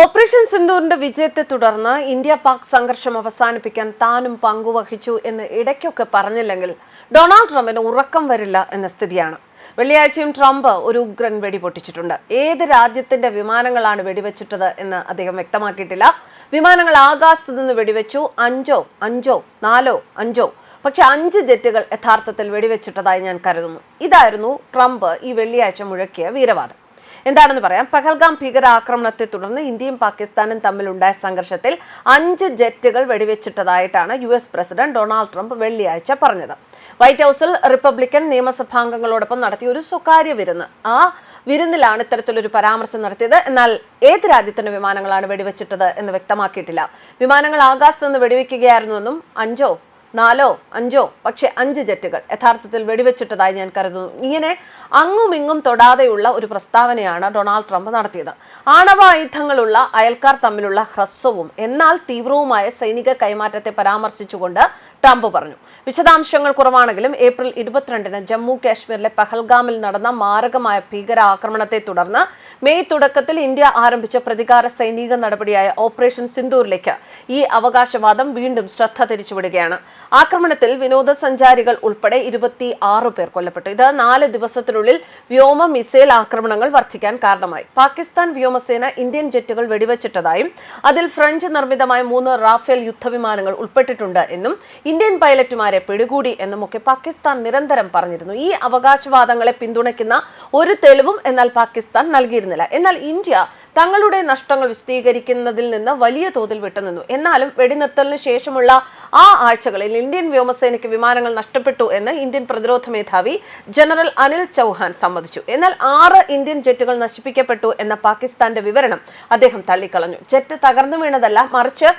Operation സിന്ദൂറിന്റെ വിജയത്തെ തുടർന്ന് India Pak സംഘർഷം അവസാനിപ്പിക്കാൻ താനും പങ്കുവഹിച്ചു എന്ന് ഇടയ്ക്കൊക്കെ പറഞ്ഞില്ലെങ്കിൽ ഡൊണാൾഡ് ട്രംപിന് ഉറക്കം വരില്ല എന്ന സ്ഥിതിയാണ്. വെള്ളിയാഴ്ചയും ട്രംപ് ഒരു ഉഗ്രൻ വെടി പൊട്ടിച്ചിട്ടുണ്ട്. ഏത് രാജ്യത്തിന്റെ വിമാനങ്ങളാണ് വെടിവെച്ചിട്ടത് എന്ന് അദ്ദേഹം വ്യക്തമാക്കിയിട്ടില്ല. വിമാനങ്ങൾ ആകാശത്ത് നിന്ന് വെടിവെച്ചു. അഞ്ചോ അഞ്ചോ നാലോ അഞ്ചോ പക്ഷെ അഞ്ച് ജെറ്റുകൾ യഥാർത്ഥത്തിൽ വെടിവെച്ചിട്ടതായി ഞാൻ കരുതുന്നു. ഇതായിരുന്നു ട്രംപ് ഈ വെള്ളിയാഴ്ച മുഴക്കിയ വീരവാദം. എന്താണെന്ന് പറയാം. പഹൽഗാം ഭീകരാക്രമണത്തെ തുടർന്ന് ഇന്ത്യയും പാകിസ്ഥാനും തമ്മിലുണ്ടായ സംഘർഷത്തിൽ അഞ്ച് ജെറ്റുകൾ വെടിവെച്ചിട്ടതായിട്ടാണ് U S president Donald Trump വെള്ളിയാഴ്ച പറഞ്ഞത്. വൈറ്റ് ഹൌസിൽ റിപ്പബ്ലിക്കൻ നിയമസഭാംഗങ്ങളോടൊപ്പം നടത്തിയ ഒരു സ്വകാര്യ വിരുന്ന്. ആ വിരുന്നിലാണ് ഇത്തരത്തിലൊരു പരാമർശം നടത്തിയത്. എന്നാൽ ഏത് രാജ്യത്തിന്റെ വിമാനങ്ങളാണ് വെടിവെച്ചിട്ടത് എന്ന് വ്യക്തമാക്കിയിട്ടില്ല. വിമാനങ്ങൾ ആകാശത്ത് നിന്ന് വെടിവെക്കുകയായിരുന്നുവെന്നും അഞ്ചോ നാലോ അഞ്ചോ പക്ഷേ അഞ്ച് ജെറ്റുകൾ യഥാർത്ഥത്തിൽ വെടിവെച്ചിട്ടതായി ഞാൻ കരുതുന്നു. ഇങ്ങനെ അങ്ങും ഇങ്ങും തൊടാതെയുള്ള ഒരു പ്രസ്താവനയാണ് ഡൊണാൾഡ് ട്രംപ് നടത്തിയത്. ആണവായുധങ്ങളുള്ള അയൽക്കാർ തമ്മിലുള്ള ഹ്രസ്വവും എന്നാൽ തീവ്രവുമായ സൈനിക കൈമാറ്റത്തെ പരാമർശിച്ചുകൊണ്ട് ട്രംപ് പറഞ്ഞു. വിശദാംശങ്ങൾ കുറവാണെങ്കിലും ഏപ്രിൽ ഇരുപത്തിരണ്ടിന് ജമ്മു കാശ്മീരിലെ പഹൽഗാമിൽ നടന്ന മാരകമായ ഭീകരാക്രമണത്തെ തുടർന്ന് മെയ് തുടക്കത്തിൽ ഇന്ത്യ ആരംഭിച്ച പ്രതികാര സൈനിക നടപടിയായ ഓപ്പറേഷൻ സിന്ദൂറിലേക്ക് ഈ അവകാശവാദം വീണ്ടും ശ്രദ്ധ തിരിച്ചുവിടുകയാണ്. ആക്രമണത്തിൽ വിനോദസഞ്ചാരികൾ ഉൾപ്പെടെ ഇരുപത്തി ആറ് പേർ കൊല്ലപ്പെട്ടു. ഇത് നാല് ദിവസത്തിനുള്ളിൽ വ്യോമ മിസൈൽ ആക്രമണങ്ങൾ വർദ്ധിക്കാൻ കാരണമായി. പാകിസ്ഥാൻ വ്യോമസേന ഇന്ത്യൻ ജെറ്റുകൾ വെടിവെച്ചിട്ടതായും അതിൽ ഫ്രഞ്ച് നിർമ്മിതമായ മൂന്ന് റാഫേൽ യുദ്ധവിമാനങ്ങൾ ഉൾപ്പെട്ടിട്ടുണ്ട് എന്നും ഇന്ത്യൻ പൈലറ്റുമാരെ പിടികൂടി എന്നുമൊക്കെ പാകിസ്ഥാൻ നിരന്തരം പറഞ്ഞിരുന്നു. ഈ അവകാശവാദങ്ങളെ പിന്തുണയ്ക്കുന്ന ഒരു തെളിവും എന്നാൽ പാകിസ്ഥാൻ നൽകിയിരുന്നില്ല. എന്നാൽ ഇന്ത്യ തങ്ങളുടെ നഷ്ടങ്ങൾ വിശദീകരിക്കുന്നതിൽ നിന്ന് വലിയ തോതിൽ വിട്ടുനിന്നു എന്നാലും വെടിനിർത്തലിന് ശേഷമുള്ള ആ ആഴ്ചകളിൽ ഇന്ത്യൻ വ്യോമസേനയ്ക്ക് വിമാനങ്ങൾ നഷ്ടപ്പെട്ടു എന്ന് ഇന്ത്യൻ പ്രതിരോധ മേധാവി ജനറൽ അനിൽ ചൗഹാൻ സമ്മതിച്ചു. എന്നാൽ ആറ് ഇന്ത്യൻ ജെറ്റുകൾ നശിപ്പിക്കപ്പെട്ടു എന്ന പാകിസ്ഥാന്റെ വിവരണം അദ്ദേഹം തള്ളിക്കളഞ്ഞു. ജെറ്റ് തകർന്നു വീണതല്ല മറിച്ച്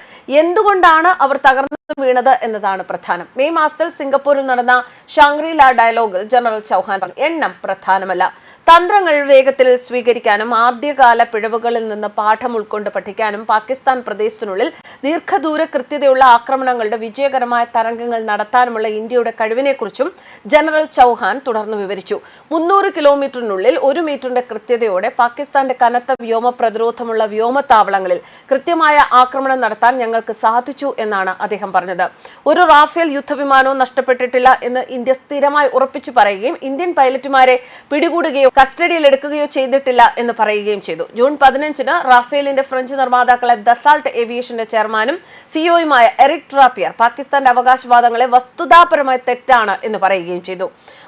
എന്തുകൊണ്ടാണ് അവർ തകർന്നു വീണത് എന്നതാണ് പ്രധാനം. മെയ് മാസത്തിൽ സിംഗപ്പൂരിൽ നടന്ന ഷാങ്ക്രില ഡയലോഗിൽ ജനറൽ ചൗഹാൻ എണ്ണം പ്രധാനമല്ല. തന്ത്രങ്ങൾ വേഗത്തിൽ സ്വീകരിക്കാനും ആദ്യകാല പിഴവുകളിൽ നിന്ന് പാഠം ഉൾക്കൊണ്ട് പഠിക്കാനും പാകിസ്ഥാൻ പ്രദേശത്തിനുള്ളിൽ ദീർഘദൂര കൃത്യതയുള്ള ആക്രമണങ്ങളുടെ വിജയകരമായ തരംഗങ്ങൾ നടത്താനുമുള്ള ഇന്ത്യയുടെ കഴിവിനെക്കുറിച്ചും ജനറൽ ചൌഹാൻ തുടർന്ന് വിവരിച്ചു. മുന്നൂറ് കിലോമീറ്ററിനുള്ളിൽ ഒരു മീറ്ററിന്റെ കൃത്യതയോടെ പാകിസ്ഥാന്റെ കനത്ത വ്യോമ പ്രതിരോധമുള്ള വ്യോമത്താവളങ്ങളിൽ കൃത്യമായ ആക്രമണം നടത്താൻ ഞങ്ങൾക്ക് സാധിച്ചു എന്നാണ് അദ്ദേഹം പറഞ്ഞത്. ഒരു റാഫേൽ യുദ്ധവിമാനവും നഷ്ടപ്പെട്ടിട്ടില്ല എന്ന് ഇന്ത്യ സ്ഥിരമായി ഉറപ്പിച്ചു പറയുകയും ഇന്ത്യൻ പൈലറ്റുമാരെ പിടികൂടുകയോ കസ്റ്റഡിയിൽ എടുക്കുകയോ ചെയ്തിട്ടില്ല എന്ന് പറയുകയും ചെയ്തു. ജൂൺ പതിനഞ്ചിന് റാഫേലിന്റെ ഫ്രഞ്ച് നിർമ്മാതാക്കളെ ദസാൾട്ട് ഏവിയേഷന്റെ ചെയർമാനും സിഇഒയുമായ എറിക് ട്രാപ്പിയർ പാകിസ്ഥാന്റെ അവകാശവാദങ്ങളെ വസ്തുതാപരമായി തെറ്റാണ് എന്ന് പറയുകയും ചെയ്തു.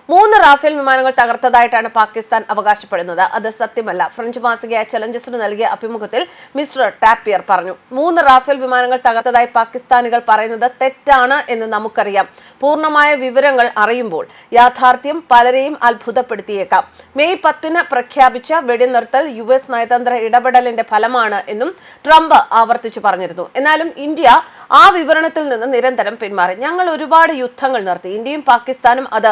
മൂന്ന് റാഫേൽ വിമാനങ്ങൾ തകർത്തതായിട്ടാണ് പാകിസ്ഥാൻ അവകാശപ്പെടുന്നത്. അത് സത്യമല്ല. ഫ്രഞ്ച് മാസികയായ ചലഞ്ചസിന് നൽകിയ അഭിമുഖത്തിൽ മിസ്റ്റർ ടാപ്പിയർ പറഞ്ഞു. മൂന്ന് റാഫേൽ വിമാനങ്ങൾ തകർത്തതായി പാകിസ്ഥാനികൾ പറയുന്നത് തെറ്റാണ് എന്ന് നമുക്കറിയാം. പൂർണമായ വിവരങ്ങൾ അറിയുമ്പോൾ യാഥാർത്ഥ്യം പലരെയും അത്ഭുതപ്പെടുത്തിയേക്കാം. മെയ് പത്തിന് പ്രഖ്യാപിച്ച വെടിനിർത്തൽ യു എസ് നയതന്ത്ര ഇടപെടലിന്റെ ഫലമാണ് എന്നും ട്രംപ് ആവർത്തിച്ചു പറഞ്ഞിരുന്നു. എന്നാലും ഇന്ത്യ ആ വിവരണത്തിൽ നിന്ന് നിരന്തരം പിന്മാറി. ഞങ്ങൾ ഒരുപാട് യുദ്ധങ്ങൾ നടത്തി ഇന്ത്യയും പാകിസ്ഥാനും അത്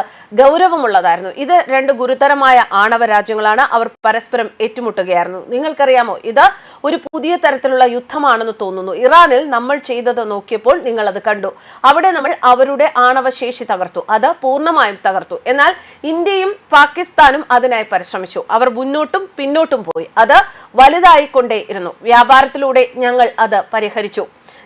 ഗൗരവമുള്ളതായിരുന്നു. ഇത് രണ്ട് ഗുരുതരമായ ആണവ രാജ്യങ്ങളാണ് അവർ പരസ്പരം ഏറ്റുമുട്ടുകയായിരുന്നു. നിങ്ങൾക്കറിയാമോ ഇത് ഒരു പുതിയ തരത്തിലുള്ള യുദ്ധമാണെന്ന് തോന്നുന്നു. ഇറാനിൽ നമ്മൾ ചെയ്തത് നോക്കിയപ്പോൾ നിങ്ങൾ അത് കണ്ടു. അവിടെ നമ്മൾ അവരുടെ ആണവശേഷി തകർത്തു. അത് പൂർണമായും തകർത്തു. എന്നാൽ ഇന്ത്യയും പാകിസ്ഥാനും അതിനായി പരിശ്രമിച്ചു. അവർ മുന്നോട്ടും പിന്നോട്ടും പോയി. അത് വലുതായിക്കൊണ്ടേയിരുന്നു. വ്യാപാരത്തിലൂടെ ഞങ്ങൾ അത് പരിഹരിച്ചു.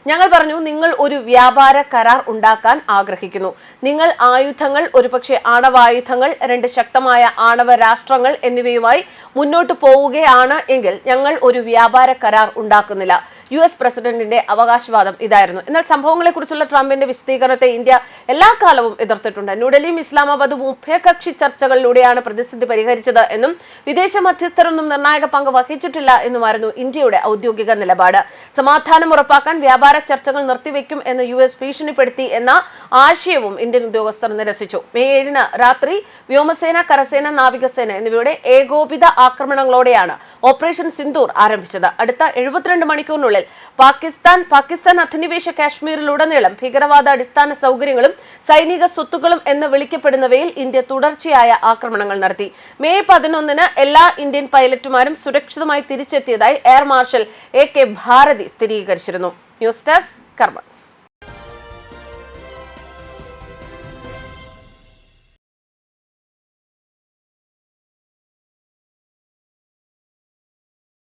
ഞങ്ങൾ പറഞ്ഞു നിങ്ങൾ ഒരു വ്യാപാര കരാർ ഉണ്ടാക്കാൻ ആഗ്രഹിക്കുന്നു. നിങ്ങൾ ആയുധങ്ങൾ ഒരുപക്ഷെ ആണവായുധങ്ങൾ രണ്ട് ശക്തമായ ആണവ രാഷ്ട്രങ്ങൾ എന്നിവയുമായി മുന്നോട്ട് പോവുകയാണ് എങ്കിൽ ഞങ്ങൾ ഒരു വ്യാപാര കരാർ ഉണ്ടാക്കുന്നില്ല. യു എസ് പ്രസിഡന്റിന്റെ അവകാശവാദം ഇതായിരുന്നു. എന്നാൽ സംഭവങ്ങളെക്കുറിച്ചുള്ള ട്രംപിന്റെ വിശദീകരണത്തെ ഇന്ത്യ എല്ലാ കാലവും എതിർത്തിട്ടുണ്ട്. ന്യൂഡൽഹിയും ഇസ്ലാമാബാദും ഉഭയകക്ഷി ചർച്ചകളിലൂടെയാണ് പ്രതിസന്ധി പരിഹരിച്ചത് എന്നും വിദേശ മധ്യസ്ഥരൊന്നും നിർണായക പങ്ക് വഹിച്ചിട്ടില്ല എന്നുമായിരുന്നു ഇന്ത്യയുടെ ഔദ്യോഗിക നിലപാട്. സമാധാനം ഉറപ്പാക്കാൻ വ്യാപാര ചർച്ചകൾ നിർത്തിവെക്കും എന്ന് യു എസ് ഭീഷണിപ്പെടുത്തി എന്ന ആശയവും ഇന്ത്യൻ ഉദ്യോഗസ്ഥർ നിരസിച്ചു. മെയ് ഏഴിന് രാത്രി വ്യോമസേന കരസേന നാവികസേന എന്നിവയുടെ ഏകോപിത ആക്രമണങ്ങളോടെയാണ് ഓപ്പറേഷൻ സിന്ദൂർ ആരംഭിച്ചത്. അടുത്ത എഴുപത്തിരണ്ട് മണിക്കൂറിനുള്ളിൽ പാകിസ്ഥാൻ പാകിസ്ഥാൻ അധിനിവേശ കാശ്മീരിലുടനീളം ഭീകരവാദ അടിസ്ഥാന സൗകര്യങ്ങളും സൈനിക സ്വത്തുക്കളും എന്ന് വിളിക്കപ്പെടുന്നവയിൽ ഇന്ത്യ തുടർച്ചയായ ആക്രമണങ്ങൾ നടത്തി. മെയ് പതിനൊന്നിന് എല്ലാ ഇന്ത്യൻ പൈലറ്റുമാരും സുരക്ഷിതമായി തിരിച്ചെത്തിയതായി air marshal A K Bharti സ്ഥിരീകരിച്ചിരുന്നു. News desk കർമ്മസ്